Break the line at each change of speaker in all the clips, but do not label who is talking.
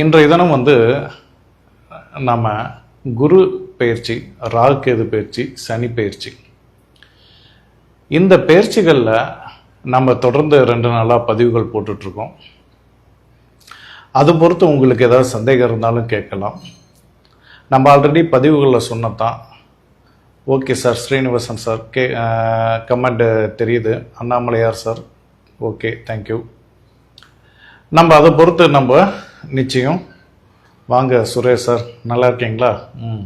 இன்றைய தினம் வந்து நம்ம குரு பயிற்சி ராகுகேது பயிற்சி சனி பயிற்சி. இந்த பயிற்சிகளில் நம்ம தொடர்ந்து ரெண்டு நாளாக பதிவுகள் போட்டுட்ருக்கோம். அது பொறுத்து உங்களுக்கு ஏதாவது சந்தேகம் இருந்தாலும் கேட்கலாம். நம்ம ஆல்ரெடி பதிவுகளில் சொன்னதான் ஓகே சார் ஸ்ரீனிவாசன் சார் கே கமெண்ட் தெரியுது. அண்ணாமலையார் சார் ஓகே தேங்க்யூ நம்ம அதை பொறுத்து நம்ம நிச்சயம். வாங்க சுரேஷ் சார் நல்லா இருக்கீங்களா? ம்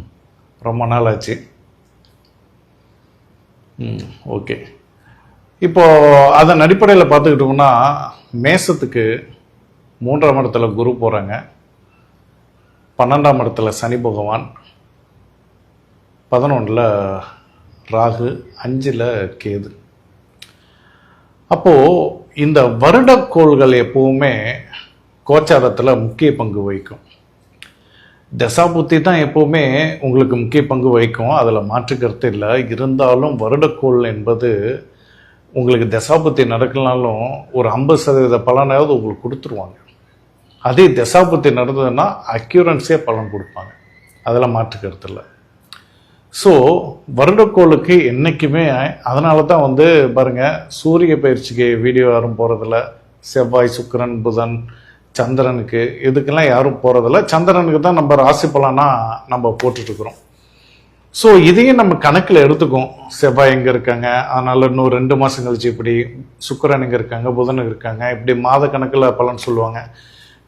ரொம்ப நாள் ஆச்சு. ம் ஓகே. இப்போது அதன் அடிப்படையில் பார்த்துக்கிட்டோம்னா மேசத்துக்கு மூன்றாம் இடத்துல குரு போகிறாங்க பன்னெண்டாம் இடத்துல சனி பகவான். பதினொன்றில் ராகு அஞ்சில் கேது. அப்போது இந்த வருடக்கோள்கள் எப்போவுமே கோச்சாரத்தில் முக்கிய பங்கு வகிக்கும். தசாபுத்தி தான் எப்போவுமே உங்களுக்கு முக்கிய பங்கு வகிக்கும். அதில் மாற்றுக்கருத்து இல்லை. இருந்தாலும் வருடக்கோள் என்பது உங்களுக்கு தசாபுத்தி நடக்கலனாலும் ஒரு ஐம்பது சதவீத பலனாவது உங்களுக்கு கொடுத்துருவாங்க. அதே தசாபுத்தி நடந்ததுன்னா அக்யூரன்ஸே பலன் கொடுப்பாங்க. அதில் மாற்றுக்கருத்து இல்லை. ஸோ வருடக்கோளுக்கு என்றைக்குமே அதனால தான் வந்து பாருங்கள் சூரிய பயிற்சிக்கு வீடியோ யாரும் போகிறதில்ல செவ்வாய் சுக்கரன் புதன் சந்திரனுக்கு. இதுக்கெல்லாம் யாரும் போகிறதில்ல சந்திரனுக்கு தான் நம்ம ராசி பலனாக நம்ம போட்டுட்ருக்குறோம் ஸோ இதையும் நம்ம கணக்கில் எடுத்துக்கோம் செவ்வாய் எங்கே இருக்காங்க? அதனால் இன்னும் ரெண்டு மாதம் கழிச்சு இப்படி சுக்கரன் எங்கே இருக்காங்க புதன் இருக்காங்க. இப்படி மாத கணக்கில் பலன் சொல்லுவாங்க.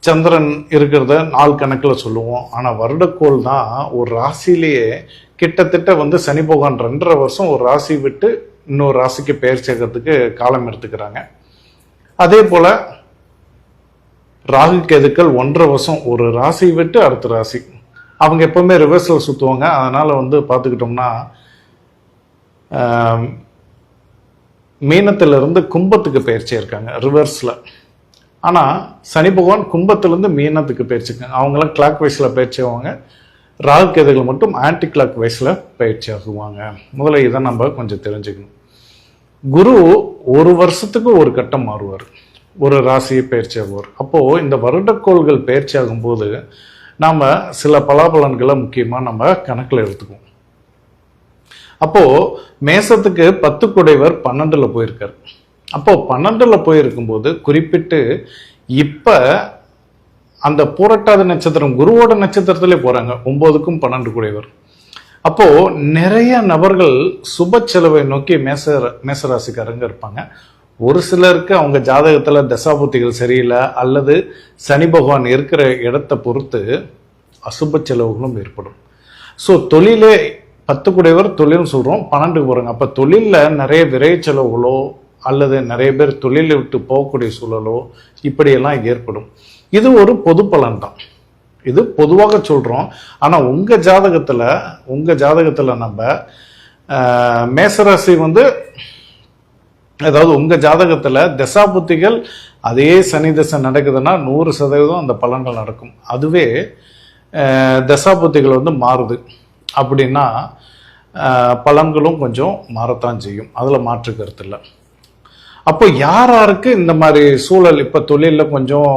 சந்திரன் இருக்கிறத நாள் கணக்கில் சொல்லுவோம். ஆனால் வருடக்கோள் தான் ஒரு ராசியிலேயே கிட்டத்தட்ட வந்து சனி போகான் ரெண்டரை வருஷம் ஒரு ராசி விட்டு இன்னொரு ராசிக்கு பெயர் சேர்க்கறதுக்கு காலம் எடுத்துக்கிறாங்க. அதே போல் ராகு கேதுக்கள் ஒன்றரை வருஷம் ஒரு ராசி விட்டு அடுத்த ராசி. அவங்க எப்போவுமே ரிவர்ஸில் சுற்றுவாங்க அதனால் வந்து பார்த்துக்கிட்டோம்னா மீனத்திலிருந்து கும்பத்துக்கு பயிற்சி இருக்காங்க. ரிவர்ஸில் ஆனால் சனி பகவான் கும்பத்திலேருந்து மீனத்துக்கு பயிற்சிக்காங்க அவங்களாம் கிளாக் வைஸில் பயிற்சி ஆவாங்க. ராகு கேதுகள் மட்டும் ஆன்டி கிளாக் வைஸில் பயிற்சி ஆகுவாங்க. முதல்ல இதை நம்ம கொஞ்சம் தெரிஞ்சுக்கணும். குரு ஒரு வருஷத்துக்கு ஒரு கட்டம் மாறுவார். ஒரு ராசியை பயிற்சி ஆகுவார் அப்போது இந்த வருடக்கோள்கள் பயிற்சி ஆகும்போது நாம் சில பலாபலன்களை முக்கியமாக நம்ம கணக்கில் எடுத்துக்குவோம். அப்போது மேசத்துக்கு பத்து குடைவர் பன்னெண்டில் போயிருக்கார். அப்போது பன்னெண்டில் போயிருக்கும்போது குறிப்பிட்டு இப்போ அந்த பூரட்டாத நட்சத்திரம் குருவோட நட்சத்திரத்திலே போகிறாங்க ஒம்போதுக்கும் பன்னெண்டு குடைவர். அப்போ நிறைய நபர்கள் சுப செலவை நோக்கி மேச மேசராசிக்காரங்க இருப்பாங்க. ஒரு சிலருக்கு அவங்க ஜாதகத்தில் தசாபுத்திகள் சரியில்லை அல்லது சனி பகவான் இருக்கிற இடத்தை பொறுத்து அசுப செலவுகளும் ஏற்படும். ஸோ தொழிலே பத்து குடையவர் தொழில்னு சொல்கிறோம் பன்னெண்டுக்கு போகிறாங்க அப்போ தொழிலில் நிறைய விரை செலவுகளோ அல்லது நிறைய பேர் தொழிலை விட்டு போகக்கூடிய சூழலோ இப்படியெல்லாம் ஏற்படும். இது ஒரு பொது பலன் தான் இது பொதுவாக சொல்கிறோம் ஆனால் உங்கள் ஜாதகத்தில் உங்கள் ஜாதகத்தில் நம்ம மேசராசி வந்து அதாவது உங்கள் ஜாதகத்தில் தசாபுத்திகள் அதே சனி தசை நடக்குதுன்னா நூறு சதவீதம் அந்த பலன்கள் நடக்கும். அதுவே தசாபுத்திகள் வந்து மாறுது. அப்படின்னா பலன்களும் கொஞ்சம் மாறத்தான் செய்யும். அதில் மாற்று கருத்து இல்லை. அப்போ யார் யாருக்கு இந்த மாதிரி சூழல் இப்போ தொழிலில் கொஞ்சம்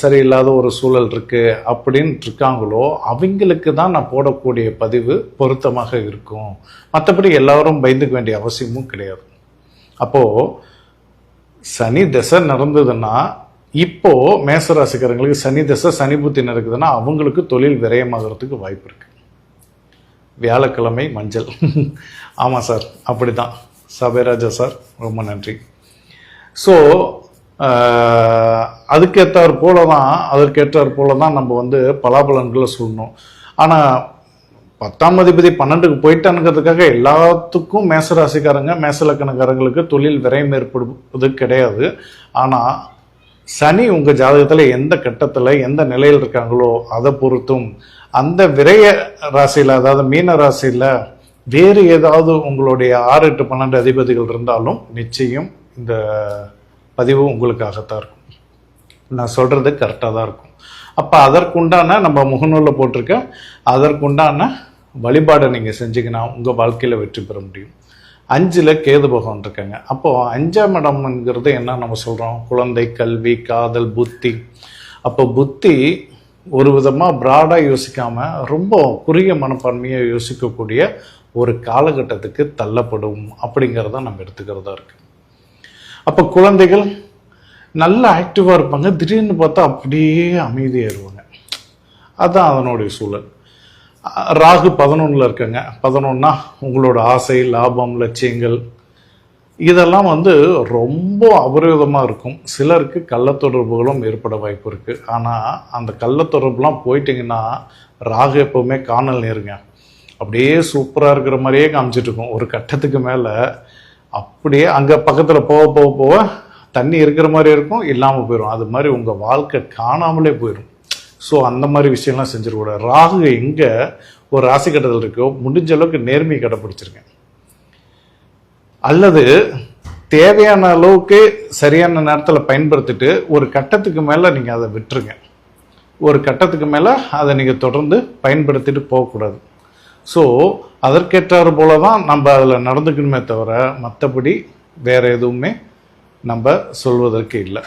சரியில்லாத ஒரு சூழல் இருக்குது அப்படின்ட்டு இருக்காங்களோ அவங்களுக்கு தான் நான் போடக்கூடிய பதிவு பொருத்தமாக இருக்கும். மற்றபடி எல்லோரும் பயந்துக்க வேண்டிய அவசியமும் கிடையாது. அப்போது சனி தசை நடந்ததுன்னா இப்போ மேசராசிக்காரங்களுக்கு சனி தசை சனி புத்தி நடக்குதுன்னா அவங்களுக்கு தொழில் விரயமாகிறதுக்கு வாய்ப்பு இருக்கு. வியாழக்கிழமை மஞ்சள். ஆமாம் சார் அப்படிதான். சபைராஜா சார் ரொம்ப நன்றி. ஸோ அதுக்கேற்றாற் போல தான் அதற்கேற்றாற் போல தான் நம்ம வந்து பலாபலன்களை சொல்லணும். ஆனால் பத்தாம் அதிபதி பன்னெண்டுக்கு போயிட்டானுங்கிறதுக்காக எல்லாத்துக்கும் மேசராசிக்காரங்க மேசலக்கணக்காரங்களுக்கு தொழில் விரயம் ஏற்படுவது கிடையாது. ஆனால் சனி உங்கள் ஜாதகத்தில் எந்த கட்டத்தில் எந்த நிலையில் இருக்காங்களோ அதை பொறுத்தும் அந்த விரய ராசியில் அதாவது மீன ராசியில் வேறு ஏதாவது உங்களுடைய ஆறு எட்டு பன்னெண்டு அதிபதிகள் இருந்தாலும் நிச்சயம் இந்த பதிவு உங்களுக்காகத்தான் இருக்கும். நான் சொல்கிறது கரெக்டாக தான் இருக்கும். அப்போ அதற்குண்டான நம்ம முகநூலில் போட்டிருக்க அதற்குண்டான வழிபாடை நீங்கள் செஞ்சிங்கன்னா உங்கள் வாழ்க்கையில் வெற்றி பெற முடியும். அஞ்சில் கேது பகவான் இருக்காங்க. அப்போது அஞ்சாம் இடம்ங்கிறது என்ன நம்ம சொல்கிறோம் குழந்தை கல்வி காதல் புத்தி. அப்போ புத்தி ஒரு விதமாக ப்ராடாக யோசிக்காமல் ரொம்ப குறுகிய மனப்பான்மையை யோசிக்கக்கூடிய ஒரு காலகட்டத்துக்கு தள்ளப்படும் அப்படிங்கிறத நம்ம எடுத்துக்கிறதா இருக்குது அப்போ குழந்தைகள் நல்லா ஆக்டிவாக இருப்பாங்க. திடீர்னு பார்த்தா அப்படியே அமைதியாயிருவாங்க. அதுதான் அதனுடைய சூழல். ராகு பதினொன்றில் இருக்காங்க. பதினொன்னா உங்களோட ஆசை லாபம் லட்சியங்கள் இதெல்லாம் வந்து ரொம்ப அபரிவிதமாக இருக்கும். சிலருக்கு கள்ளத்தொடர்புகளும் ஏற்பட வாய்ப்பு இருக்குது ஆனால் அந்த கள்ளத்தொடர்புலாம் போயிட்டிங்கன்னா ராகு எப்போவுமே காணல் நேருங்க. அப்படியே சூப்பராக இருக்கிற மாதிரியே காமிச்சிட்டு இருக்கும். ஒரு கட்டத்துக்கு மேலே அப்படியே அங்கே பக்கத்தில் போக போக போக தண்ணி இருக்கிற மாதிரி இருக்கும். இல்லாமல் போயிடும் அது மாதிரி உங்கள் வாழ்க்கை காணாமலே போயிடும் ஸோ அந்த மாதிரி விஷயம்லாம் செஞ்சிடக்கூடாது. ராகு எங்கே ஒரு ராசி கட்டத்தில் இருக்கோ முடிஞ்ச அளவுக்கு நேர்மையை கடைப்பிடிச்சிருங்க. அல்லது தேவையான அளவுக்கு சரியான நேரத்தில் பயன்படுத்திட்டு ஒரு கட்டத்துக்கு மேலே நீங்கள் அதை விட்டுருங்க. ஒரு கட்டத்துக்கு மேலே அதை நீங்கள் தொடர்ந்து பயன்படுத்திட்டு போகக்கூடாது. ஸோ அதற்கேற்றாறு போல தான் நம்ம அதில் நடந்துக்கணுமே தவிர மற்றபடி வேறு எதுவுமே நம்ம சொல்வதற்கு இல்லை.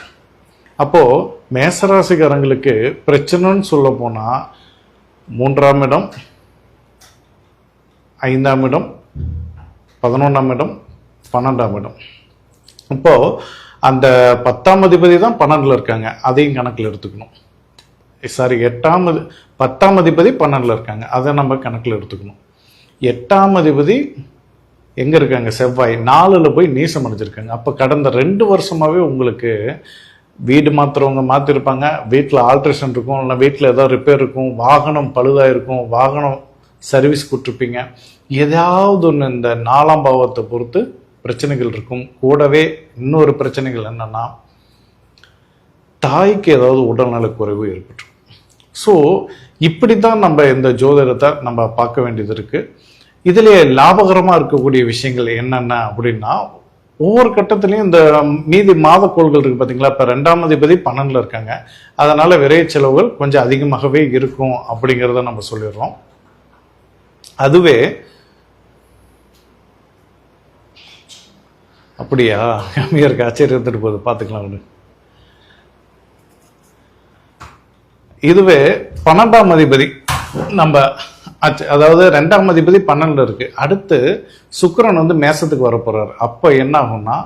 அப்போது மேசராசிக்காரங்களுக்கு பிரச்சனைன்னு சொல்ல போனால் மூன்றாம் இடம் ஐந்தாம் இடம் பதினொன்றாம் இடம் பன்னெண்டாம் இடம். இப்போ அந்த பத்தாம் அதிபதி தான் பன்னெண்டில் இருக்காங்க. அதையும் கணக்கில் எடுத்துக்கணும். சாரி எட்டாம் பத்தாம் அதிபதி பன்னெண்டில் இருக்காங்க. அதை நம்ம கணக்கில் எடுத்துக்கணும். எட்டாம் அதிபதி எங்கே இருக்காங்க? செவ்வாய். நாலில் போய் நீசம் அடைஞ்சிருக்காங்க அப்போ கடந்த ரெண்டு வருஷமாகவே உங்களுக்கு வீடு மாத்துறவங்க மாற்றிருப்பாங்க வீட்டில் ஆல்ட்ரேஷன் இருக்கும். இல்லை வீட்டில் ஏதோ ரிப்பேர் இருக்கும். வாகனம் பழுதாக இருக்கும் வாகனம் சர்வீஸ் கொடுத்துருப்பீங்க. ஏதாவது ஒன்று இந்த நாலாம் பாவத்தை பொறுத்து பிரச்சனைகள் இருக்கும். கூடவே இன்னொரு பிரச்சனைகள் என்னென்னா தாய்க்கு ஏதாவது உடல்நலக்குறைவு ஏற்பட்டுரும். ஸோ இப்படி தான் நம்ம இந்த ஜோதிடத்தை நம்ம பார்க்க வேண்டியது இருக்குது இதிலே லாபகரமாக இருக்கக்கூடிய விஷயங்கள் என்னென்ன அப்படின்னா ஒவ்வொரு கட்டத்திலையும் இந்த மீதி மாத கோள்கள் இருக்கு பார்த்தீங்களா இப்போ ரெண்டாம் அதிபதி பன்னெண்டில் இருக்காங்க. அதனால விரைய செலவுகள் கொஞ்சம் அதிகமாகவே இருக்கும் அப்படிங்கிறத நம்ம சொல்லிடுறோம். அதுவே அப்படியா? கம்மியாக ஆச்சரியம் எடுத்துட்டு போகுது. பார்த்துக்கலாம் இதுவே பன்னெண்டாம் அதிபதி நம்ம அதாவது ரெண்டாம் அதிபதி பன்னெண்டு இருக்கு. அடுத்து சுக்கரன் வந்து மேசத்துக்கு வர போறாரு. அப்போ என்ன ஆகும்னா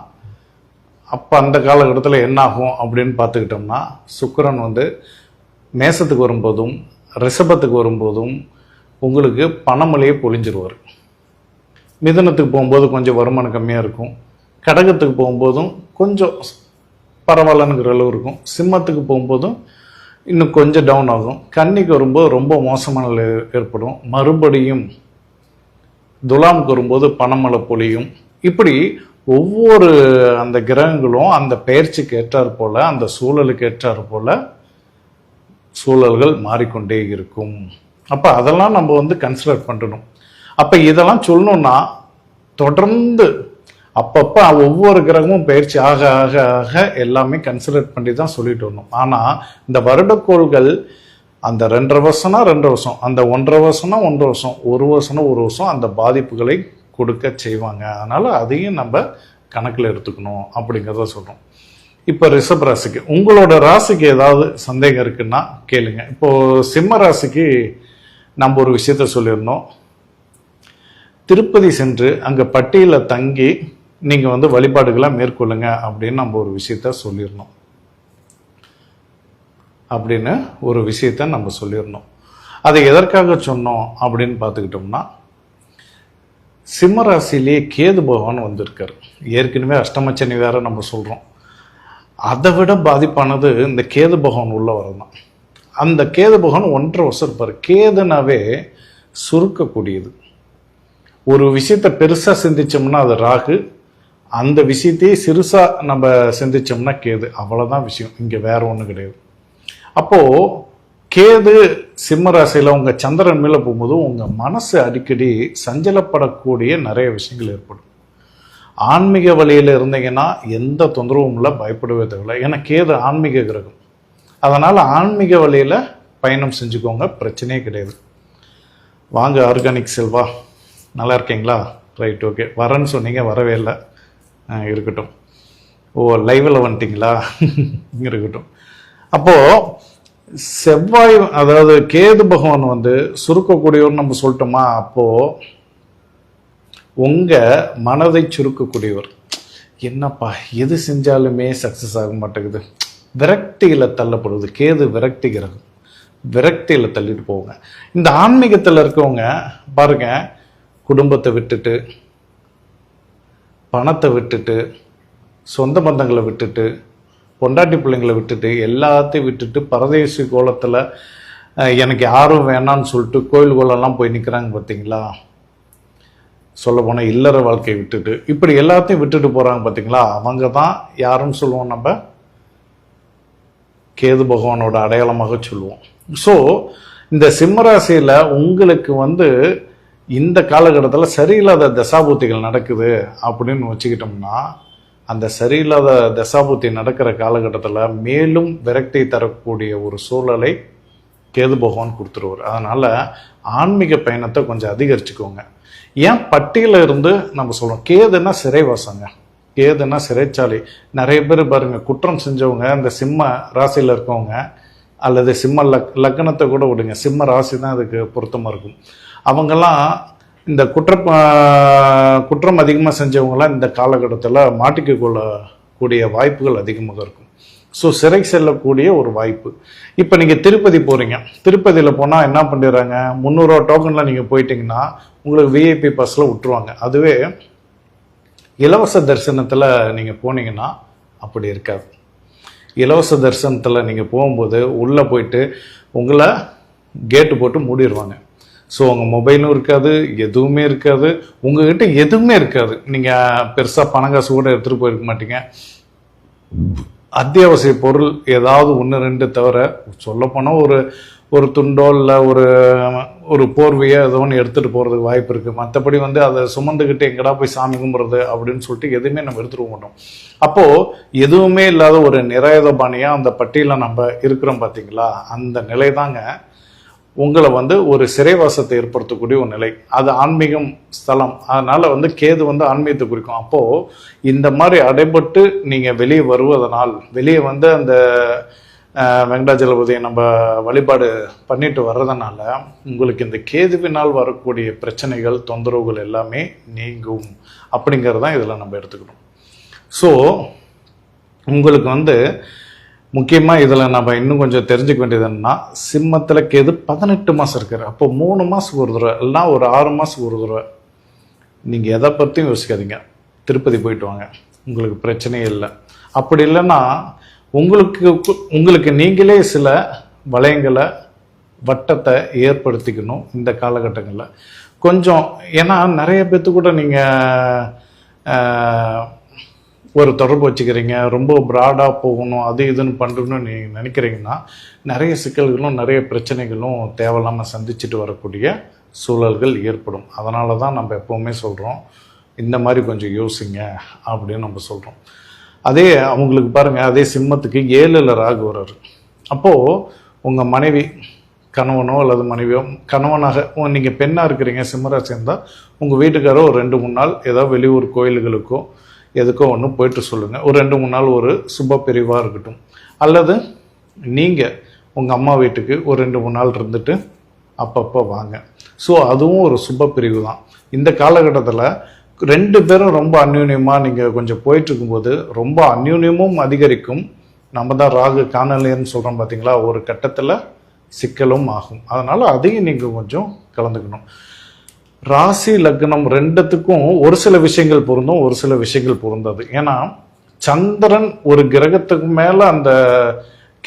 அப்போ அந்த காலகட்டத்தில் என்ன ஆகும் அப்படின்னு பார்த்துக்கிட்டோம்னா சுக்கரன் வந்து மேசத்துக்கு வரும்போதும் ரிஷபத்துக்கு வரும்போதும் உங்களுக்கு பணமழையே பொழிஞ்சிருவார். மிதுனத்துக்கு போகும்போது கொஞ்சம் வருமானம் கம்மியாக இருக்கும். கடகத்துக்கு போகும்போதும் கொஞ்சம் பரவாயில்லங்கிற அளவு இருக்கும். சிம்மத்துக்கு போகும்போதும் இன்னும் கொஞ்சம் டவுன் ஆகும். கன்னிக்கு வரும்போது ரொம்ப மோசமான நிலை ஏற்படும். மறுபடியும் துலாமுக்கு வரும்போது பணமழை பொழியும். இப்படி ஒவ்வொரு அந்த கிரகங்களும் அந்த பெயர்ச்சிக்கு ஏற்றாற் போல் அந்த சூழலுக்கு ஏற்றாற் போல் சூழல்கள் மாறிக்கொண்டே இருக்கும். அப்போ அதெல்லாம் நம்ம வந்து கன்சிடர் பண்ணணும். அப்போ இதெல்லாம் சொல்லணுன்னா தொடர்ந்து அப்பப்போ ஒவ்வொரு கிரகமும் பயிற்சி ஆக ஆக ஆக எல்லாமே கன்சிடர் பண்ணி தான் சொல்லிட்டு வரணும் ஆனால் இந்த வருடக்கோள்கள் அந்த ரெண்டரை வருஷம்னா ரெண்டரை வருஷம் அந்த ஒன்றரை வருஷம்னா ஒன்றரை வருஷம் ஒரு வருஷம்னா ஒரு வருஷம் அந்த பாதிப்புகளை கொடுக்க செய்வாங்க. அதனால அதையும் நம்ம கணக்கில் எடுத்துக்கணும் அப்படிங்கிறத சொல்கிறோம் இப்போ ரிஷப் ராசிக்கு உங்களோட ராசிக்கு ஏதாவது சந்தேகம் இருக்குன்னா கேளுங்க. இப்போ சிம்ம ராசிக்கு நம்ம ஒரு விஷயத்த சொல்லியிருந்தோம். திருப்பதி சென்று அங்கே பட்டியலில் தங்கி நீங்கள் வந்து வழிபாடுகளை மேற்கொள்ளுங்க அப்படின்னு நம்ம ஒரு விஷயத்த சொல்லிடணும். அப்படின்னு ஒரு விஷயத்த நம்ம சொல்லிடணும். அதை எதற்காக சொன்னோம் அப்படின்னு பார்த்துக்கிட்டோம்னா சிம்மராசிலேயே கேது பகவான் வந்திருக்காரு. ஏற்கனவே அஷ்டமச்சனி வேற நம்ம சொல்கிறோம் அதை விட பாதிப்பானது இந்த கேது பகவான் உள்ள வரதான் அந்த கேது பகவான் ஒன்றரை வருஷம் இருப்பார். கேதுனாவே சுருக்கக்கூடியது. ஒரு விஷயத்தை பெருசாக சிந்திச்சோம்னா அது ராகு அந்த விஷயத்தையே சிறுசாக நம்ம சிந்திச்சோம்னா கேது. அவ்வளோதான் விஷயம். இங்கே வேற ஒன்றும் கிடையாது. அப்போது கேது சிம்ம ராசியில் உங்கள் சந்திரன் மேலே போகும்போது உங்கள் மனசு அடிக்கடி சஞ்சலப்படக்கூடிய நிறைய விஷயங்கள் ஏற்படும். ஆன்மீக வழியில் இருந்தீங்கன்னா எந்த தொந்தரவும் இல்லை பயப்படவே தேவையில்லை. ஏன்னா கேது ஆன்மீக கிரகம். அதனால் ஆன்மீக வழியில் பயணம் செஞ்சுக்கோங்க. பிரச்சனையே கிடையாது. வாங்க ஆர்கானிக் செல்வா. நல்லா இருக்கீங்களா? Right okay. வரேன்னு சொன்னீங்க வரவே இல்லை. இருக்கட்டும். ஓ லைவில் வந்துட்டிங்களா? இருக்கட்டும். அப்போது செவ்வாய் அதாவது கேது பகவான் வந்து சுருக்கக்கூடியவர் நம்ம சொல்லிட்டோமா? அப்போது உங்கள் மனதை சுருக்கக்கூடியவர். என்னப்பா எது செஞ்சாலுமே சக்ஸஸ் ஆக மாட்டேங்குது. விரக்தியில் தள்ளப்படுவது கேது விரக்தி கிரகம். தள்ளிட்டு போவாங்க இந்த ஆன்மீகத்தில் இருக்கவங்க பாருங்க குடும்பத்தை விட்டுட்டு பணத்தை விட்டுட்டு சொந்த பந்தங்களை விட்டுட்டு பொண்டாட்டி பிள்ளைங்களை விட்டுட்டு எல்லாத்தையும் விட்டுட்டு பரதேசி கோலத்தில் எனக்கு யாரும் வேணான்னு சொல்லிட்டு கோயில் கோலம்லாம் போய் நிற்கிறாங்க பார்த்தீங்களா சொல்லப்போனால் இல்லற வாழ்க்கையை விட்டுட்டு. இப்படி எல்லாத்தையும் விட்டுட்டு போகிறாங்க பார்த்தீங்களா அவங்க தான் யாருன்னு சொல்லுவோம் நம்ம? கேது பகவானோட அடையாளமாக சொல்லுவோம். ஸோ இந்த சிம்மராசியில் உங்களுக்கு வந்து இந்த காலகட்டத்தில் சரியில்லாத தசாபூத்திகள் நடக்குது அப்படின்னு வச்சுக்கிட்டோம்னா அந்த சரியில்லாத தசாபூர்த்தி நடக்கிற காலகட்டத்தில் மேலும் விரக்தி தரக்கூடிய ஒரு சூழலை கேது பகவான் கொடுத்துருவார். அதனால் ஆன்மீக பயணத்தை கொஞ்சம் அதிகரிச்சுக்கோங்க. ஏன் பட்டியல இருந்து நம்ம சொல்கிறோம் கேதுன்னா சிறைவாசங்க. கேதுன்னா சிறைச்சாலை. நிறைய பேர் பாருங்கள் குற்றம் செஞ்சவங்க இந்த சிம்ம ராசியில் இருக்கவங்க அல்லது சிம்ம லக் லக்னத்தை கூட விடுங்க. சிம்ம ராசி தான் அதுக்கு பொருத்தமாக இருக்கும். அவங்கெல்லாம் இந்த குற்ற குற்றம் அதிகமாக செஞ்சவங்களாம் இந்த காலகட்டத்தில் மாட்டிக்க கொள்ளக்கூடிய வாய்ப்புகள் அதிகமாக இருக்கும். ஸோ சிறை செல்லக்கூடிய ஒரு வாய்ப்பு. இப்போ நீங்கள் திருப்பதி போகிறீங்க திருப்பதியில் போனால் என்ன பண்ணிடுறாங்க? முந்நூறுரூவா டோக்கனில் நீங்கள் போயிட்டீங்கன்னா உங்களுக்கு விஐபி பஸ்ஸில் விட்டுருவாங்க. அதுவே இலவச தரிசனத்தில் நீங்கள் போனீங்கன்னா அப்படி இருக்காது. இலவச தரிசனத்தில் நீங்கள் போகும்போது உள்ளே போயிட்டு உங்களை கேட்டு போட்டு மூடிடுவாங்க ஸோ உங்கள் மொபைலும் இருக்காது எதுவுமே இருக்காது. உங்ககிட்ட எதுவுமே இருக்காது. நீங்கள் பெருசாக பணம் காசு கூட எடுத்துகிட்டு போயிருக்க மாட்டீங்க. அத்தியாவசிய பொருள் ஏதாவது ஒன்று ரெண்டு தவிர சொல்லப்போனால் ஒரு ஒரு துண்டோ இல்லை ஒரு ஒரு போர்வையோ ஏதோ ஒன்று எடுத்துகிட்டு போகிறதுக்கு வாய்ப்பு இருக்குது மற்றபடி வந்து அதை சுமந்துக்கிட்டு எங்கடா போய் சாமி கும்பிட்றது அப்படின்னு சொல்லிட்டு எதுவுமே நம்ம எடுத்துகிட்டு மாட்டோம். அப்போது எதுவுமே இல்லாத ஒரு நிராயுதபாணியாக அந்த பட்டியலில் நம்ம இருக்கிறோம் பார்த்தீங்களா அந்த நிலை தாங்க உங்களை வந்து ஒரு சிறைவாசத்தை ஏற்படுத்தக்கூடிய ஒரு நிலை. அது ஆன்மீகம் ஸ்தலம். அதனால் வந்து கேது வந்து ஆன்மீகத்தை குறிக்கும். அப்போது இந்த மாதிரி அடைபட்டு நீங்கள் வெளியே வருவதனால் வெளியே வந்து அந்த வெங்கடாஜலபதியை நம்ம வழிபாடு பண்ணிட்டு வர்றதுனால உங்களுக்கு இந்த கேதுவினால் வரக்கூடிய பிரச்சனைகள் தொந்தரவுகள் எல்லாமே நீங்கும். அப்படிங்கிறது தான் இதில் நம்ம எடுத்துக்கணும். ஸோ உங்களுக்கு வந்து முக்கியமாக இதில் நம்ம இன்னும் கொஞ்சம் தெரிஞ்சுக்க வேண்டியது என்னன்னா சிம்மத்தில் கேது பதினெட்டு மாதம் இருக்கிற அப்போ மூணு மாதத்துக்கு ஒரு தடவை இல்லைனா ஒரு ஆறு மாதத்துக்கு ஒரு தடவை. நீங்கள் எதை பற்றியும் யோசிக்காதீங்க. திருப்பதி போயிட்டு வாங்க. உங்களுக்கு பிரச்சனையே இல்லை. அப்படி இல்லைன்னா உங்களுக்கு உங்களுக்கு நீங்களே சில வளையங்களை வட்டத்தை ஏற்படுத்திக்கணும் இந்த காலகட்டங்களில். கொஞ்சம் ஏன்னா நிறைய பேர்த்து கூட நீங்கள் ஒரு தொடர்பு வச்சுக்கிறீங்க ரொம்ப ப்ராடாக போகணும் அது இதுன்னு பண்ணுறோன்னு நீங்கள் நினைக்கிறீங்கன்னா நிறைய சிக்கல்களும் நிறைய பிரச்சனைகளும் தேவையில்லாமல் சந்திச்சுட்டு வரக்கூடிய சூழல்கள் ஏற்படும். அதனால தான் நம்ம எப்போவுமே சொல்கிறோம் இந்த மாதிரி கொஞ்சம் யோசிங்க அப்படின்னு நம்ம சொல்கிறோம் அதே அவங்களுக்கு பாருங்கள் அதே சிம்மத்துக்கு ஏழில் ராகு வர்றாரு. அப்போது உங்கள் மனைவி கணவனோ அல்லது மனைவியோ கணவனாக நீங்கள் பெண்ணாக இருக்கிறீங்க சிம்மராசி இருந்தால் உங்கள் வீட்டுக்காரோ ஒரு ரெண்டு மூணு நாள் ஏதோ வெளியூர் கோயில்களுக்கோ எதுக்கோ ஒன்று போயிட்டு சொல்லுங்கள் ஒரு ரெண்டு மூணு நாள் ஒரு சுப பிரிவாக இருக்கட்டும். அல்லது நீங்கள் உங்கள் அம்மா வீட்டுக்கு ஒரு ரெண்டு மூணு நாள் இருந்துட்டு அப்பப்போ வாங்க. ஸோ அதுவும் ஒரு சுப பிரிவு தான். இந்த காலகட்டத்தில் ரெண்டு பேரும் ரொம்ப அந்யூன்யமாக நீங்கள் கொஞ்சம் போயிட்டுருக்கும்போது ரொம்ப அந்யூன்யமும் அதிகரிக்கும். நம்ம தான் ராகு காணலைன்னு சொல்கிறோம் பார்த்தீங்களா ஒரு கட்டத்தில் சிக்கலும் ஆகும். அதனால் அதையும் நீங்கள் கொஞ்சம் கலந்துக்கணும். ராசி லக்னம் ரெண்டுத்துக்கும் ஒரு சில விஷயங்கள் பொருந்தும் ஒரு சில விஷயங்கள் பொருந்தாது. ஏன்னா சந்திரன் ஒரு கிரகத்துக்கு மேலே அந்த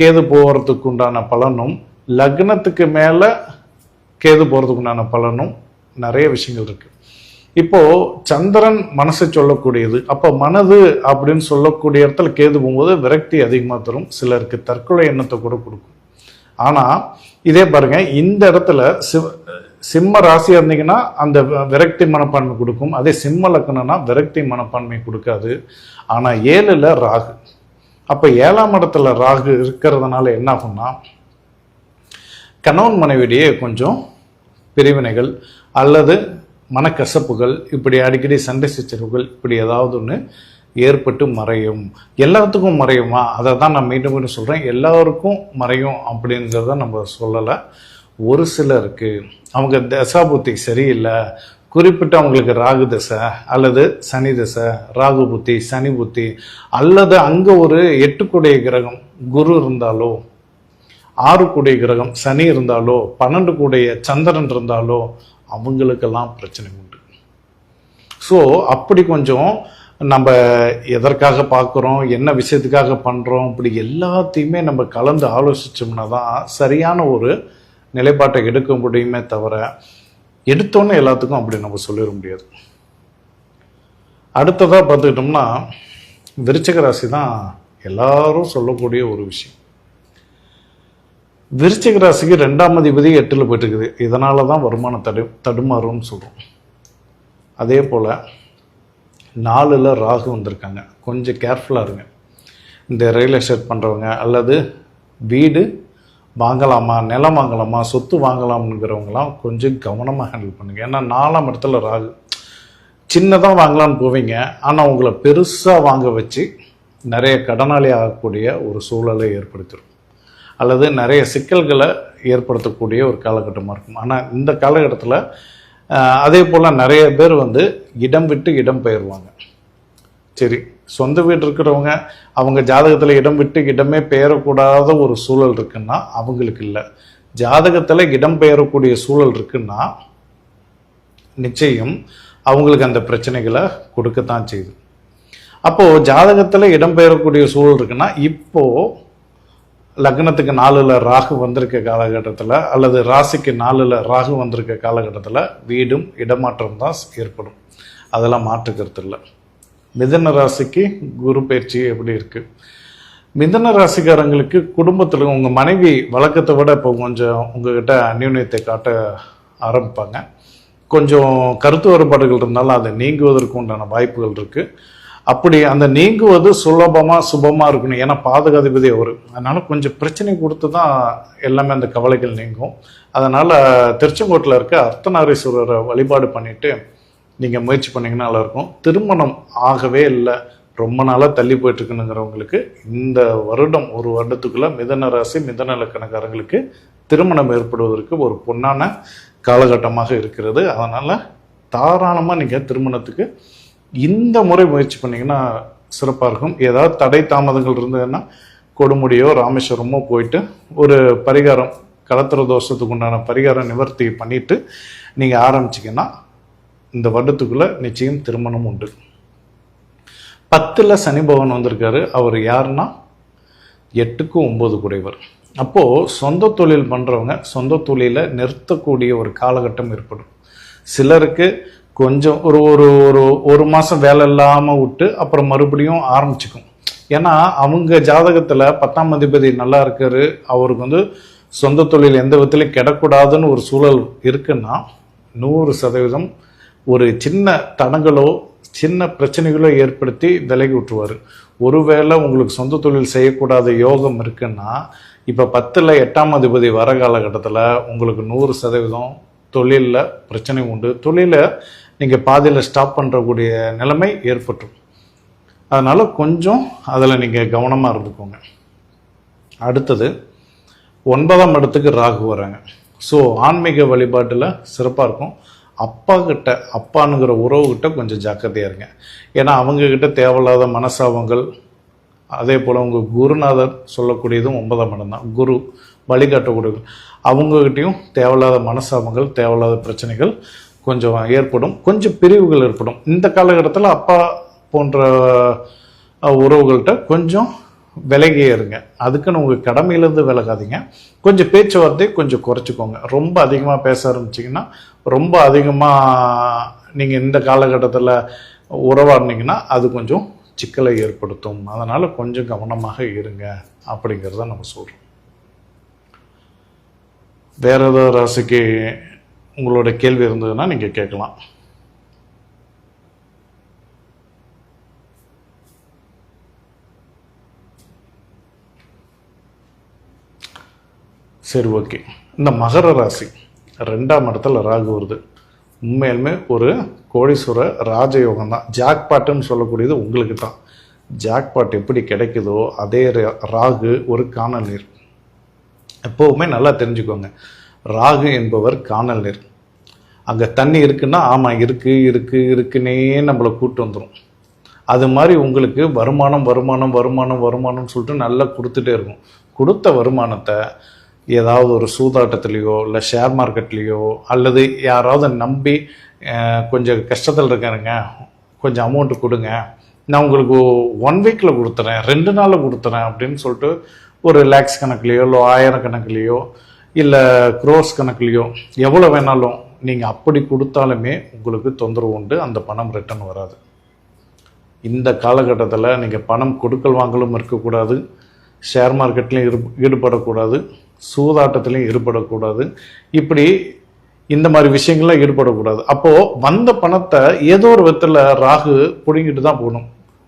கேது போகிறதுக்கு உண்டான பலனும் லக்னத்துக்கு மேலே கேது போகிறதுக்கு உண்டான பலனும் நிறைய விஷயங்கள் இருக்கு. இப்போ சந்திரன் மனசை சொல்லக்கூடியது. அப்போ மனது அப்படின்னு சொல்லக்கூடிய இடத்துல கேது போகும்போது விரக்தி அதிகமாக தரும். சிலருக்கு தற்கொலை எண்ணத்தை கூட கொடுக்கும். ஆனால் இதே பாருங்க இந்த இடத்துல சிவ சிம்ம ராசியாக இருந்தீங்கன்னா அந்த விரக்தி மனப்பான்மை கொடுக்கும். அதே சிம்ம லக்னம்னா விரக்தி மனப்பான்மை கொடுக்காது. ஆனால் ஏழில் ராகு. அப்போ ஏழாம் இடத்துல ராகு இருக்கிறதுனால என்ன ஆகும்னா கணவன் மனைவிடையே கொஞ்சம் பிரிவினைகள் அல்லது மனக்கசப்புகள் இப்படி அடிக்கடி சண்டை சச்சரவுகள் இப்படி ஏதாவது ஒன்று ஏற்பட்டு மறையும். எல்லாத்துக்கும் மறையுமா? அதை தான் நான் மீண்டும் மீண்டும் சொல்கிறேன் எல்லாருக்கும் மறையும் அப்படிங்கிறத நம்ம சொல்லலை. ஒரு சிலருக்கு அவங்க தசாபுத்தி சரியில்லை. குறிப்பிட்ட அவங்களுக்கு ராகு தசை அல்லது சனி தசை ராகு புத்தி சனி புத்தி அல்லது அங்கே ஒரு எட்டுக்குடைய கிரகம் குரு இருந்தாலோ ஆறு கூடிய கிரகம் சனி இருந்தாலோ பன்னெண்டு கூடிய சந்திரன் இருந்தாலோ அவங்களுக்கெல்லாம் பிரச்சனை உண்டு. ஸோ அப்படி கொஞ்சம் நம்ம எதற்காக பார்க்குறோம் என்ன விஷயத்துக்காக பண்ணுறோம் இப்படி எல்லாத்தையுமே நம்ம கலந்து ஆலோசித்தோம்னா தான் சரியான ஒரு நிலைப்பாட்டை எடுக்க முடியுமே தவிர எடுத்தோன்னே எல்லாத்துக்கும் அப்படி நம்ம சொல்லிட முடியாது. அடுத்ததாக பார்த்துக்கிட்டோம்னா விருச்சிக ராசி தான் எல்லாரும் சொல்லக்கூடிய ஒரு விஷயம். விருச்சிக ராசிக்கு ரெண்டாம் அதிபதி எட்டில் போயிட்டு இருக்குது இதனால தான் வருமானம் தடு தடுமாறும்னு சொல்கிறோம் அதே போல் நாலில் ராகு வந்திருக்காங்க. கொஞ்சம் கேர்ஃபுல்லாக இருங்க. இந்த ரியல் எஸ்டேட் பண்ணுறவங்க அல்லது வீடு வாங்கலாமா நிலம் வாங்கலாமா சொத்து வாங்கலாம்ங்கிறவங்களாம் கொஞ்சம் கவனமாக ஹேண்டில் பண்ணுங்கள் ஏன்னா நாலாம் இடத்துல ராகு. சின்னதாக வாங்கலாம்னு போவீங்க. ஆனால் உங்களை பெருசாக வாங்க வச்சு நிறைய கடனாளி ஆகக்கூடிய ஒரு சூழலை ஏற்படுத்திடும் அல்லது நிறைய சிக்கல்களை ஏற்படுத்தக்கூடிய ஒரு காலகட்டமாக இருக்கும். ஆனால் இந்த காலகட்டத்தில் அதே போல் நிறைய பேர் வந்து இடம் விட்டு இடம் பெயர்வாங்க. சரி சொந்த வீடு இருக்கிறவங்க அவங்க ஜாதகத்தில் இடம் விட்டு இடமே பெயரக்கூடாத ஒரு சூழல் இருக்குன்னா அவங்களுக்கு இல்லை. ஜாதகத்தில் இடம் பெயரக்கூடிய சூழல் இருக்குன்னா நிச்சயம் அவங்களுக்கு அந்த பிரச்சனைகளை கொடுக்கத்தான் செய்யுது. அப்போது ஜாதகத்தில் இடம்பெயரக்கூடிய சூழல் இருக்குன்னா இப்போ லக்னத்துக்கு நாலில் ராகு வந்திருக்க காலகட்டத்தில் அல்லது ராசிக்கு நாலில் ராகு வந்திருக்க காலகட்டத்தில் வீடும் இடமாற்றம் தான் ஏற்படும். அதெல்லாம் மாற்றுக்கிறது இல்லை. மிதன ராசிக்கு குரு பயிற்சி எப்படி இருக்குது மிதன ராசிக்காரங்களுக்கு குடும்பத்தில் உங்கள் மனைவி வழக்கத்தை விட இப்போ கொஞ்சம் உங்ககிட்ட அந்யூன்யத்தை காட்ட ஆரம்பிப்பாங்க. கொஞ்சம் கருத்து வேறுபாடுகள் இருந்தாலும் அதை நீங்குவதற்கு உண்டான வாய்ப்புகள் இருக்குது அப்படி அந்த நீங்குவது சுலபமாக சுபமாக இருக்கணும். ஏன்னா பாதுகாதிபதி அவர். அதனால கொஞ்சம் பிரச்சனை கொடுத்து தான் எல்லாமே அந்த கவலைகள் நீங்கும். அதனால் திருச்செங்கோட்டில் இருக்க அர்த்தநாரீஸ்வரரை வழிபாடு பண்ணிட்டு நீங்கள் முயற்சி பண்ணிங்கன்னா நல்லாயிருக்கும். திருமணம் ஆகவே இல்லை. ரொம்ப நாளாக தள்ளி போயிட்டுருக்குனுங்கிறவங்களுக்கு இந்த வருடம் ஒரு வருடத்துக்குள்ளே மிதன ராசி மிதன இலக்கணக்காரங்களுக்கு திருமணம் ஏற்படுவதற்கு ஒரு பொன்னான காலகட்டமாக இருக்கிறது. அதனால் தாராளமாக நீங்கள் திருமணத்துக்கு இந்த முறை முயற்சி பண்ணீங்கன்னா சிறப்பாக இருக்கும். ஏதாவது தடை தாமதங்கள் இருந்ததுன்னா கொடுமுடியோ ராமேஸ்வரமோ போயிட்டு ஒரு பரிகாரம் கலத்திர தோஷத்துக்கு உண்டான பரிகார நிவர்த்தி பண்ணிவிட்டு நீங்கள் ஆரம்பிச்சிங்கன்னா இந்த வருடத்துக்குள்ளே நிச்சயம் திருமணம் உண்டு. பத்தில் சனி பகவான் வந்திருக்காரு. அவர் யாருன்னா? எட்டுக்கு ஒம்பது குடைவர். அப்போது சொந்த தொழில் பண்ணுறவங்க சொந்த தொழிலை நிறுத்தக்கூடிய ஒரு காலகட்டம் ஏற்படும். சிலருக்கு கொஞ்சம் ஒரு ஒரு ஒரு ஒரு மாதம் வேலை இல்லாமல் விட்டு அப்புறம் மறுபடியும் ஆரம்பிச்சுக்கும். ஏன்னா அவங்க ஜாதகத்தில் பத்தாம் அதிபதி நல்லா இருக்காரு. அவருக்கு வந்து சொந்த தொழில் எந்த விதத்திலையும் கிடக்கூடாதுன்னு ஒரு சூழல் இருக்குன்னா நூறு சதவீதம் ஒரு சின்ன தடங்களோ சின்ன பிரச்சனைகளோ ஏற்படுத்தி விலகி விட்டுருவார் ஒருவேளை உங்களுக்கு சொந்த தொழில் செய்யக்கூடாத யோகம் இருக்குன்னா இப்போ பத்தில் எட்டாம் அதிபதி வர காலகட்டத்தில் உங்களுக்கு நூறு சதவீதம் தொழிலில் பிரச்சனை உண்டு. தொழிலை நீங்கள் பாதியில் ஸ்டாப் பண்ணுறக்கூடிய நிலைமை ஏற்பட்டுரும். அதனால் கொஞ்சம் அதில் நீங்கள் கவனமாக இருந்துக்கோங்க. அடுத்தது ஒன்பதாம் இடத்துக்கு ராகு வராங்க. ஸோ ஆன்மீக வழிபாட்டில் சிறப்பாக இருக்கும். அப்பா கிட்ட அப்பானுங்கிற உறவுகிட்ட கொஞ்சம் ஜாக்கிரதையாக இருங்க. ஏன்னா அவங்கக்கிட்ட தேவையில்லாத மனசாபங்கள் அதே போல் உங்கள் குருநாதர் சொல்லக்கூடியதும் ஒன்பதாம் இடம் தான். குரு வழிகாட்டக்கூடிய அவங்கக்கிட்டையும் தேவையில்லாத மனசாபங்கள் தேவையில்லாத பிரச்சனைகள் கொஞ்சம் ஏற்படும். கொஞ்சம் பிரிவுகள் ஏற்படும். இந்த காலகட்டத்தில் அப்பா போன்ற உறவுகள்கிட்ட கொஞ்சம் விலகியே இருங்க. அதுக்குன்னு உங்கள் கடமையிலேருந்து விலகாதீங்க. கொஞ்சம் பேச்சுவார்த்தையை கொஞ்சம் குறைச்சிக்கோங்க. ரொம்ப அதிகமாக பேச ஆரம்பிச்சிங்கன்னா ரொம்ப அதிகமாக நீங்கள் இந்த காலகட்டத்தில் உறவாடினீங்கன்னா அது கொஞ்சம் சிக்கலை ஏற்படுத்தும். அதனால் கொஞ்சம் கவனமாக இருங்க அப்படிங்கிறத நம்ம சொல்கிறோம் வேறு ஏதோ ராசிக்கு உங்களோட கேள்வி இருந்ததுன்னா நீங்கள் கேட்கலாம். சரி ஓகே. இந்த மகர ராசி. ரெண்டாம் இடத்துல ராகு வருது. உண்மையிலுமே ஒரு கோடீஸ்வர ராஜயோகம் தான். ஜாக்பாட்டுன்னு சொல்லக்கூடியது உங்களுக்கு தான். ஜாக்பாட் எப்படி கிடைக்குதோ அதே ரா- ராகு ஒரு காணல் நீர். எப்போவுமே நல்லா தெரிஞ்சுக்கோங்க. ராகு என்பவர் காணல் நீர். அங்கே தண்ணி இருக்குன்னா ஆமாம் இருக்குது இருக்கு இருக்குன்னே நம்மளை கூட்டு வந்துடும் அது மாதிரி உங்களுக்கு வருமானம் வருமானம் வருமானம் வருமானம்னு சொல்லிட்டு நல்லா கொடுத்துட்டே இருக்கும். கொடுத்த வருமானத்தை ஏதாவது ஒரு சூதாட்டத்துலேயோ இல்லை ஷேர் மார்க்கெட்லேயோ அல்லது யாராவது நம்பி கொஞ்சம் கஷ்டத்தில் இருக்காருங்க கொஞ்சம் அமௌண்ட் கொடுங்க. நான் உங்களுக்கு ஒன் வீக்கில் கொடுத்துறேன் ரெண்டு நாளில் கொடுத்துறேன் அப்படின்னு சொல்லிட்டு ஒரு லேக்ஸ் கணக்குலேயோ இல்லை ஆயிரம் கணக்குலேயோ இல்லை க்ரோஸ் கணக்குலேயோ எவ்வளோ வேணாலும் நீங்கள் அப்படி கொடுத்தாலுமே உங்களுக்கு தொந்தரவு உண்டு அந்த பணம் ரிட்டர்ன் வராது. இந்த காலகட்டத்தில் நீங்கள் பணம் கொடுக்கல் வாங்கலும் இருக்கக்கூடாது ஷேர் மார்க்கெட்லேயும் ஈடுபடக்கூடாது. சூதாட்டத்திலையும் ஈடுபடக்கூடாது. இப்படி இந்த மாதிரி விஷயங்கள்லாம் ஈடுபடக்கூடாது. அப்போது வந்த பணத்தை ஏதோ ஒரு விதத்தில் ராகு பிடுங்கிட்டு தான் போகணும்.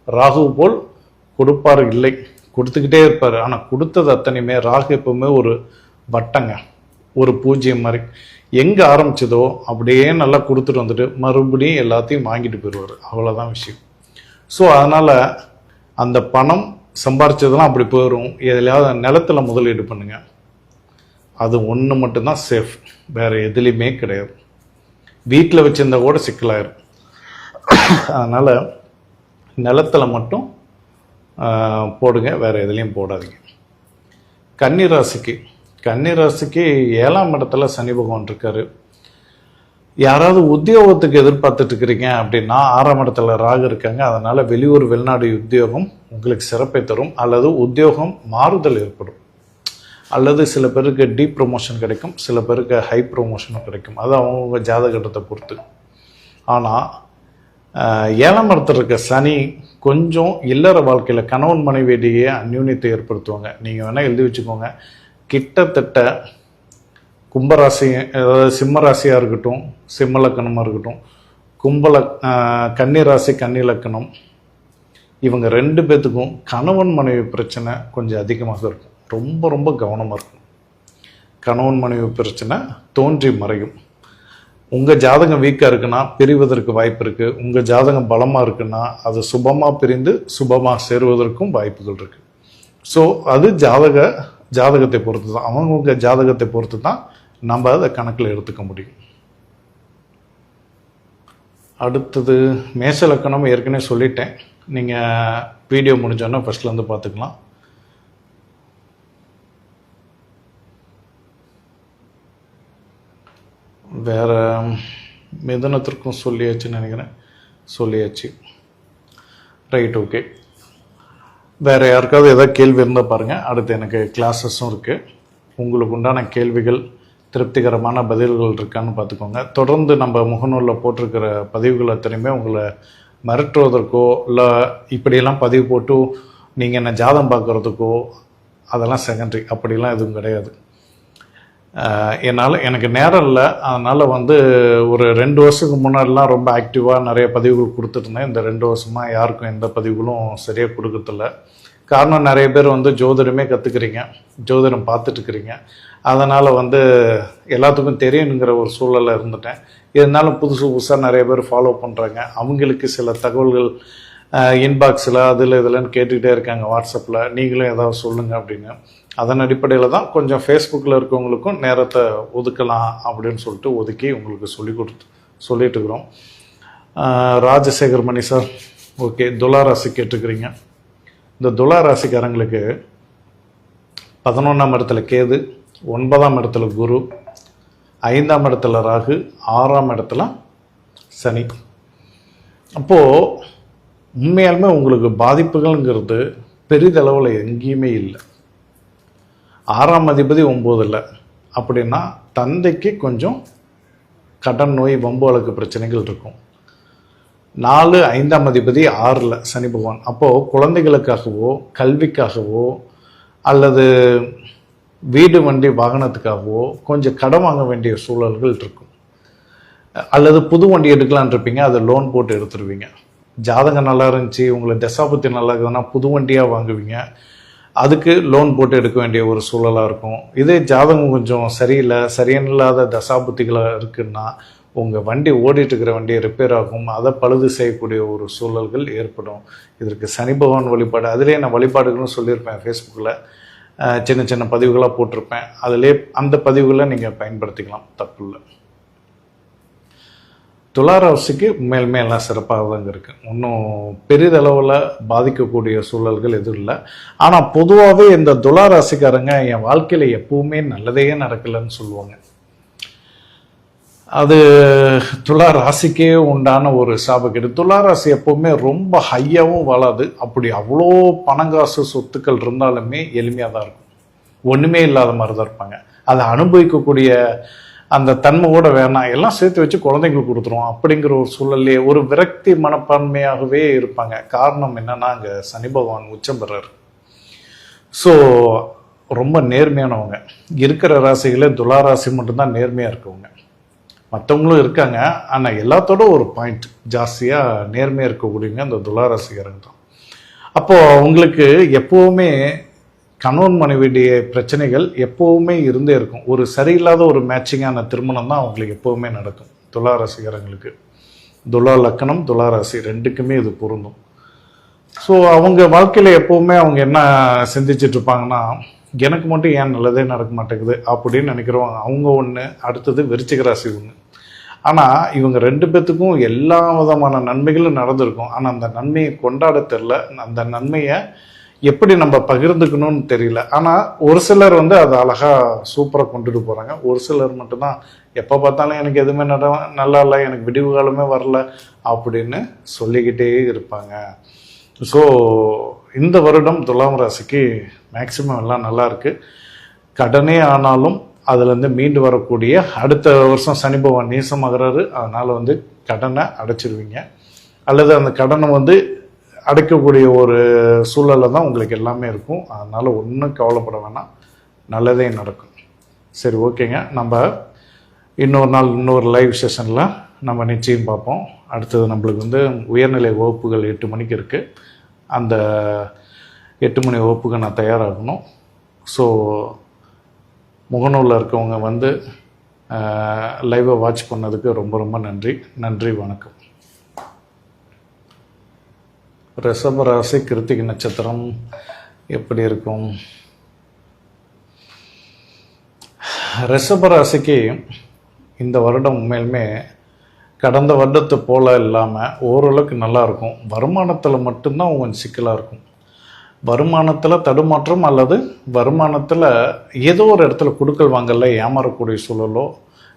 ராகு போல் கொடுப்பார் இல்லை. கொடுத்துக்கிட்டே இருப்பார். ஆனால் கொடுத்தது அத்தனையுமே ராகு எப்பவுமே ஒரு வட்டங்க. ஒரு பூஜ்ஜியம் மாதிரி. எங்கே ஆரம்பிச்சதோ அப்படியே நல்லா கொடுத்துட்டு வந்துட்டு மறுபடியும் எல்லாத்தையும் வாங்கிட்டு போயிடுவார். அவ்வளோதான் விஷயம். ஸோ அதனால் அந்த பணம் சம்பாரிச்சதெல்லாம் அப்படி போயிடும் எதுலையாவது நிலத்துல முதலீடு பண்ணுங்கள் அது ஒன்று மட்டும்தான் சேஃப் வேறு எதுலேயுமே கிடையாது. வீட்டில் வச்சுருந்தா கூட சிக்கலாயிரும். அதனால் நிலத்துல மட்டும் போடுங்க. வேறு எதுலேயும் போடாதீங்க. கன்னி ராசிக்கு கன்னி ராசிக்கு ஏழாம் இடத்துல சனி பகவான் இருக்காரு. யாராவது உத்தியோகத்துக்கு எதிர்பார்த்துட்டு இருக்கிறீங்க அப்படின்னா ஆறாம் இடத்துல ராகு இருக்காங்க. அதனால் வெளியூர் வெளிநாடு உத்தியோகம் உங்களுக்கு சிறப்பை தரும். அல்லது உத்தியோகம் மாறுதல் ஏற்படும். அல்லது சில பேருக்கு டீப் ப்ரொமோஷன் கிடைக்கும் சில பேருக்கு ஹை ப்ரொமோஷனும் கிடைக்கும். அது அவங்கவுங்க ஜாதகத்தை பொறுத்து. ஆனால் ஏழாம் இடத்துல இருக்க சனி கொஞ்சம் இல்லற வாழ்க்கையில் கணவன் மனைவியிடையே அந்யூன்யத்தை ஏற்படுத்துவாங்க. நீங்கள் வேணால் எழுதி வச்சுக்கோங்க. கிட்டத்தட்ட கும்பராசி அதாவது சிம்ம ராசியாக இருக்கட்டும் சிம்ம லக்கணமாக இருக்கட்டும் கும்பல ஆஹ் கன்னி ராசி கன்னி லக்கணம் இவங்க ரெண்டு பேத்துக்கும் கணவன் மனைவி பிரச்சனை கொஞ்சம் அதிகமாக இருக்கும். ரொம்ப ரொம்ப கவனமாக இருக்கும் கணவன் மனைவி பிரச்சனை தோன்றி மறையும். உங்கள் ஜாதகம் வீக்காக இருக்குன்னா பிரிவதற்கு வாய்ப்பு இருக்குது உங்கள் ஜாதகம் பலமாக இருக்குன்னா அது சுபமாக பிரிந்து சுபமாக சேருவதற்கும் வாய்ப்புகள் இருக்குது ஸோ அது ஜாதக ஜாதகத்தை பொறுத்து தான் அவங்கவுங்க ஜாதகத்தை பொறுத்து தான் நம்ம அதை கணக்கில் எடுத்துக்க முடியும். அடுத்தது மேச லக்கணம் ஏற்கனவே சொல்லிட்டேன். நீங்கள் வீடியோ முடிஞ்சோன்னா ஃபஸ்ட்லேருந்து பார்த்துக்கலாம். வேறு மிதனத்திற்கும் சொல்லியாச்சுன்னு நினைக்கிறேன். சொல்லியாச்சு. ரைட் ஓகே வேறு யாருக்காவது ஏதாவது கேள்வி இருந்தால் பாருங்கள் அடுத்து எனக்கு கிளாஸஸும் இருக்குது உங்களுக்கு உண்டான கேள்விகள் திருப்திகரமான பதில்கள் இருக்கான்னு பார்த்துக்கோங்க. தொடர்ந்து நம்ம முகநூலில் போட்டிருக்கிற பதிவுகள் அத்தனையுமே உங்களை மிரட்டுவதற்கோ இல்லை இப்படியெல்லாம் பதிவு போட்டு நீங்கள் என்ன ஜாதம் பார்க்குறதுக்கோ அதெல்லாம் செகண்டரி அப்படிலாம் எதுவும் கிடையாது. என்னால் எனக்கு நேரம் இல்லை. அதனால் வந்து ஒரு ரெண்டு வருஷத்துக்கு முன்னாடிலாம் ரொம்ப ஆக்டிவாக நிறைய பதிவுகள் கொடுத்துட்ருந்தேன் இந்த ரெண்டு வருஷமாக யாருக்கும் எந்த பதிவுகளும் சரியாக கொடுக்கறதில்ல. காரணம் நிறைய பேர் வந்து ஜோதிடமே கற்றுக்குறீங்க ஜோதிடம் பார்த்துட்ருக்குறீங்க அதனால் வந்து எல்லாத்துக்கும் தெரியணுங்கிற ஒரு சூழலில் இருந்துட்டேன். இருந்தாலும் புதுசு புதுசாக நிறைய பேர் ஃபாலோ பண்ணுறாங்க அவங்களுக்கு சில தகவல்கள் இன்பாக்ஸில் அதில் இதில்னு கேட்டுக்கிட்டே இருக்காங்க. வாட்ஸ்அப்பில் நீங்களும் ஏதாவது சொல்லுங்கள் அப்படின்னு. அதன் அடிப்படையில் தான் கொஞ்சம் ஃபேஸ்புக்கில் இருக்கவங்களுக்கும் நேரத்தை ஒதுக்கலாம் அப்படின்னு சொல்லிட்டு ஒதுக்கி உங்களுக்கு சொல்லி கொடுத்து சொல்லிட்டு இருக்கிறோம். ராஜசேகர் மணி சார் ஓகே துலா ராசி கேட்டுக்கிறீங்க. இந்த துலா ராசிக்காரங்களுக்கு பதினொன்றாம் இடத்துல கேது ஒன்பதாம் இடத்துல குரு ஐந்தாம் இடத்துல ராகு ஆறாம் இடத்துல சனி. அப்போது உண்மையாலுமே உங்களுக்கு பாதிப்புகள்ங்கிறது பெரிதளவில் எங்கேயுமே இல்லை. ஆறாம் அதிபதி ஒம்போதில் அப்படின்னா தந்தைக்கு கொஞ்சம் கடன் நோய் வம்பு வழக்கு பிரச்சனைகள் இருக்கும். நாலு ஐந்தாம் அதிபதி ஆறில் சனி பகவான். அப்போது குழந்தைகளுக்காகவோ கல்விக்காகவோ அல்லது வீடு வண்டி வாகனத்துக்காகவோ கொஞ்சம் கடன் வாங்க வேண்டிய சூழல்கள் இருக்கும். அல்லது புது வண்டி எடுக்கலான் இருப்பீங்க அதை லோன் போட்டு எடுத்துருவீங்க. ஜாதகம் நல்லா இருந்துச்சு உங்களுக்கு தசாபத்தி நல்லா இருக்குதுன்னா புது வண்டியாக வாங்குவீங்க. அதுக்கு லோன் போட்டு எடுக்க வேண்டிய ஒரு சூழலாக இருக்கும். இதே ஜாதகம் கொஞ்சம் சரியில்லை சரியில்லாத தசாபுத்திகளாக இருக்குன்னா உங்கள் வண்டி ஓடிட்டு இருக்கிற வண்டி ரிப்பேர் ஆகும். அதை பழுது செய்யக்கூடிய ஒரு சூழல்கள் ஏற்படும். இதற்கு சனி பகவான் வழிபாடு அதிலே நான் வழிபாடுகளும் சொல்லியிருப்பேன் ஃபேஸ்புக்கில் சின்ன சின்ன பதிவுகளாக போட்டிருப்பேன். அதிலே அந்த பதிவுகளை நீங்கள் பயன்படுத்திக்கலாம் தப்பு இல்லை. துளாராசிக்கு மேல் எல்லாம் சிறப்பாக தாங்க இருக்குது ஒன்றும் பெரிதளவில் பாதிக்கக்கூடிய சூழல்கள் எதுவும் இல்லை. ஆனால் பொதுவாகவே இந்த துளாராசிக்காரங்க என் வாழ்க்கையில் எப்பவுமே நல்லதே நடக்கலைன்னு சொல்லுவாங்க. அது துலா ராசிக்கே உண்டான ஒரு சாபக்கேடு துலா ராசி ரொம்ப ஹையாகவும் வளாது அப்படி அவ்வளோ பணங்காசு சொத்துக்கள் இருந்தாலுமே எளிமையாக தான் இருக்கும். ஒன்றுமே இல்லாத மாதிரி தான் இருப்பாங்க. அதை அனுபவிக்கக்கூடிய அந்த தன்மை கூட வேணாம் எல்லாம் சேர்த்து வச்சு குழந்தைங்களுக்கு கொடுத்துருவோம். அப்படிங்கிற ஒரு சூழல்லையே ஒரு விரக்தி மனப்பான்மையாகவே இருப்பாங்க. காரணம் என்னன்னா அங்கே சனி பகவான் உச்சம் பெறாரு. ஸோ ரொம்ப நேர்மையானவங்க. இருக்கிற ராசிகளே துலா ராசி மட்டும்தான் நேர்மையாக இருக்கவங்க. மற்றவங்களும் இருக்காங்க. ஆனால் எல்லாத்தோட ஒரு பாயிண்ட் ஜாஸ்தியாக நேர்மையாக இருக்கக்கூடியவங்க அந்த துலா ராசிக்காரங்க தான். அப்போது உங்களுக்கு எப்போவுமே கணவன் மனைவியுடைய பிரச்சனைகள் எப்போவுமே இருந்தே இருக்கும். ஒரு சரியில்லாத ஒரு மேட்சிங்கான திருமணம் தான் அவங்களுக்கு எப்போவுமே நடக்கும். துலா ரசிகரங்களுக்கு துலா லக்கணம் துலா ராசி ரெண்டுக்குமே இது பொருந்தும். ஸோ அவங்க வாழ்க்கையில் எப்போவுமே அவங்க என்ன சிந்திச்சிட்டு இருப்பாங்கன்னா எனக்கு மட்டும் ஏன் நல்லதே நடக்க மாட்டேங்குது அப்படின்னு நினைக்கிறவங்க அவங்க ஒன்று அடுத்தது விருச்சிக ராசி ஒன்று ஆனால் இவங்க ரெண்டு பேர்த்துக்கும் எல்லா விதமான நன்மைகளும் நடந்திருக்கும். ஆனால் அந்த நன்மையை கொண்டாட தெரில அந்த நன்மையை எப்படி நம்ம பகிர்ந்துக்கணும்னு தெரியல. ஆனால் ஒரு சிலர் வந்து அதை அழகாக சூப்பராக கொண்டுட்டு போகிறாங்க ஒரு சிலர் மட்டும்தான். எப்போ பார்த்தாலும் எனக்கு எதுவுமே நட நல்லா இல்லை எனக்கு விடிவு காலமே வரல அப்படின்னு சொல்லிக்கிட்டே இருப்பாங்க. ஸோ இந்த வருடம் துலாம் ராசிக்கு மேக்சிமம் எல்லாம் நல்லாயிருக்கு கடனே ஆனாலும் அதுலேருந்து மீண்டு வரக்கூடிய அடுத்த வருஷம் சனி பகவான் நீசமாகிறாரு. அதனால் வந்து கடனை அடைச்சிருவீங்க. அல்லது அந்த கடனை வந்து அடைக்கக்கூடிய ஒரு சூழலில் தான் உங்களுக்கு எல்லாமே இருக்கும். அதனால் ஒன்றும் கவலைப்பட வேணாம். நல்லதே நடக்கும். சரி ஓகேங்க. நம்ம இன்னொரு நாள் இன்னொரு லைவ் செஷனில் நம்ம நிச்சயம் பார்ப்போம். அடுத்தது நம்மளுக்கு வந்து உயர்நிலை வகுப்புகள் எட்டு மணிக்கு இருக்குது அந்த எட்டு மணி வகுப்புக்கு நான் தயாராகணும். ஸோ முகநூலில் இருக்கவங்க வந்து லைவை வாட்ச் பண்ணதுக்கு ரொம்ப ரொம்ப நன்றி. நன்றி வணக்கம். ரிஷப ராசி கிருத்திகை நட்சத்திரம் எப்படி இருக்கும்? ரிஷப ராசிக்கு இந்த வருடம் உண்மையிலுமே கடந்த வருடத்தை போல இல்லாமல் ஓரளவுக்கு நல்லாயிருக்கும் வருமானத்தில் மட்டும்தான் கொஞ்சம் சிக்கலாக இருக்கும். வருமானத்தில் தடுமாற்றம் அல்லது வருமானத்தில் ஏதோ ஒரு இடத்துல கொடுக்கல் வாங்கல ஏமாறக்கூடிய சூழலோ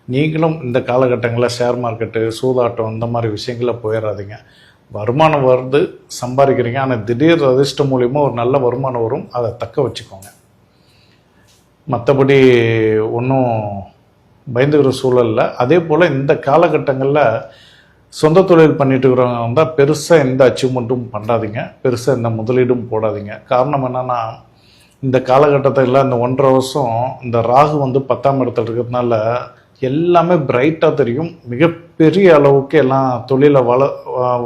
நீங்களும் இந்த காலகட்டங்களில் ஷேர் மார்க்கெட்டு சூதாட்டம் இந்த மாதிரி விஷயங்களில் போயிடாதீங்க வருமானம் வருது சம்பாதிக்கிறீங்க. ஆனால் திடீர் அதிர்ஷ்டம் மூலிமா ஒரு நல்ல வருமானம் வரும். அதை தக்க வச்சுக்கோங்க. மற்றபடி ஒன்றும் பயந்துக்கிற சூழலில் அதே போல் இந்த காலகட்டங்களில் சொந்த தொழில் பண்ணிட்டு இருக்கிறவங்க வந்தால் பெருசாக எந்த அச்சீவ்மெண்ட்டும் பண்ணாதீங்க. பெருசாக எந்த முதலீடும் போடாதீங்க. காரணம் என்னென்னா இந்த காலகட்டத்தில் இந்த ஒன்றரை வருஷம் இந்த ராகு வந்து பத்தாம் இடத்துல இருக்கிறதுனால எல்லாமே பிரைட்டாக தெரியும். மிகப்பெரிய அளவுக்கு எல்லாம் தொழிலை வள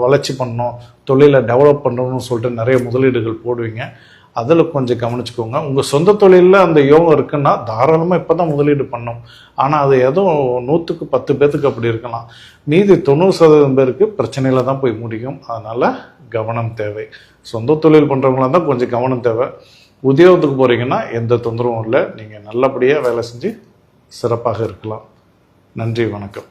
வளர்ச்சி பண்ணணும் தொழிலை டெவலப் பண்ணணும்னு சொல்லிட்டு நிறைய முதலீடுகள் போடுவீங்க. அதில் கொஞ்சம் கவனிச்சுக்கோங்க. உங்கள் சொந்த தொழிலில் அந்த யோகம் இருக்குன்னா தாராளமாக இப்போ தான் முதலீடு பண்ணும். ஆனால் அது எதுவும் நூற்றுக்கு பத்து பேர்த்துக்கு அப்படி இருக்கலாம். மீதி தொண்ணூறு சதவீதம் பேருக்கு பிரச்சனையில் தான் போய் முடியும். அதனால் கவனம் தேவை. சொந்த தொழில் பண்ணுறவங்களாம் தான் கொஞ்சம் கவனம் தேவை. உத்தியோகத்துக்கு போகிறீங்கன்னா எந்த தொந்தரவும் இல்லை. நீங்கள் நல்லபடியாக வேலை செஞ்சு சிறப்பாக இருக்கலாம். நன்றி வணக்கம்.